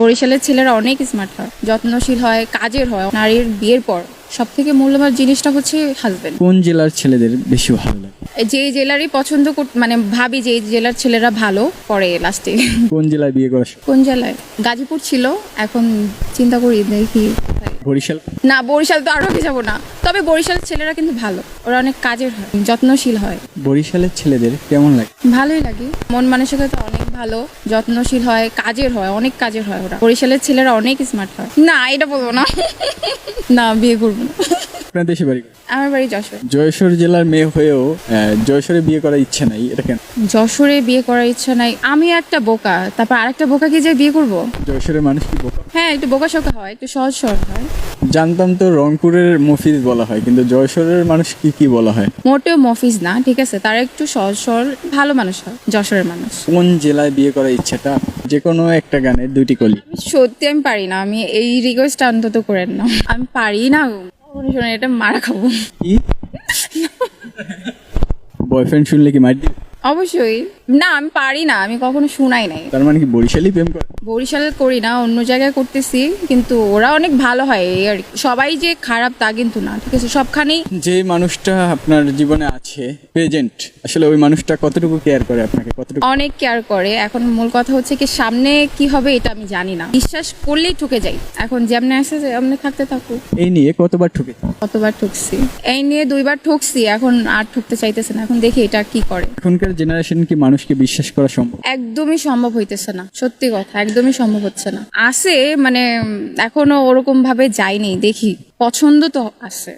বরিশালের ছেলেরা অনেক স্মার্ট হয় যত্নশীল হয় কাজের হয় নারীর বিয়ের পর সব থেকে মূল্যবান জিনিসটা হচ্ছে হাজবেন্ড কোন জেলার ছেলেদের বেশি ভালো লাগে? যে জেলারই পছন্দ মানে ভাবি যে জেলার ছেলেরা ভালো পরে লাস্টে কোন জেলায় বিয়ে করা কোন জেলায়? গাজীপুর ছিল এখন চিন্তা করি দেখি। বরিশাল? না বরিশাল তো আরও যাব না। তবে বরিশালের ছেলেরা কিন্তু ভালো ওরা অনেক কাজের হয় যত্নশীল হয়। বরিশালের ছেলেদের কেমন লাগে? ভালোই লাগে মন মানসিকতা অনেক ভালো যত্নশীল হয় কাজের হয় অনেক কাজের হয় ওরা। বরিশালের ছেলেরা অনেক স্মার্ট হয়। না এটা বলব না। না বিয়ে করব না। আপনার দেশে বাড়ি আমার বাড়ি যশোর। যশোর জেলার মেয়ে হয়েও যশোরে বিয়ে করার ইচ্ছে নাই এটা কেন? যশোরে বিয়ে করার ইচ্ছা নাই। আমি একটা বোকা তারপর আরেকটা বোকাকে যে বিয়ে করব? যশোরের মানুষ কি বোকা? হ্যাঁ একটু বোকা শোকা হয় একটু সহজ সরল হয়। জানতাম তো রংপুরের মফিজ বলা হয় কিন্তু যশোরের মানুষ কি কি বলা হয়? মোটেও মফিজ না ঠিক আছে তারা একটু সহজ সরল ভালো মানুষ হয় যশোরের মানুষ। কোন জেলায় বিয়ে করার ইচ্ছাটা? যে কোনো একটা গানের দুইটি কলি। সত্যি আমি পারি না আমি এই রিকোয়েস্টটা অন্তত করেন না। আমি পারি না শোনে শোনে এটা মারা খাব। কি? বয়ফ্রেন্ড শুনলে কি মার দিবে? অবশ্যই। না আমি পারি না আমি কখনো শুনাই নাই। তার মানে কি বরিশালই প্রেম করে? বরিশাল করি না অন্য জায়গায় করতেছি কিন্তু ওরা অনেক ভালো হয় এই আর কি। সবাই যে খারাপ তা কিন্তু না ঠিক আছে? সবখানেই যে মানুষটা আপনার জীবনে আছে প্রেজেন্ট আসলে ওই মানুষটা কতটুকু কেয়ার করে আপনাকে? কতটুকু অনেক কেয়ার করে। এখন মূল কথা হচ্ছে কি সামনে কি হবে এটা আমি জানি না। বিশ্বাস করলেই ঠকে যাই। এখন যেমনি আসে যেমনি থাকতে থাকুক। এই নিয়ে কতবার ঠকে? কতবার ঠকছি? এই নিয়ে দুইবার ঠকছি এখন আর ঠকতে চাইতেছে না। এখন দেখি এটা কি করে। এখনকার জেনারেশন কি মানুষকে বিশ্বাস করা সম্ভব? একদমই সম্ভব হইতেছে না, সত্যি কথা, একদমই সম্ভব হচ্ছে না। আসে মানে এখনও ওরকম ভাবে যায়নি, দেখি, পছন্দ তো আছে।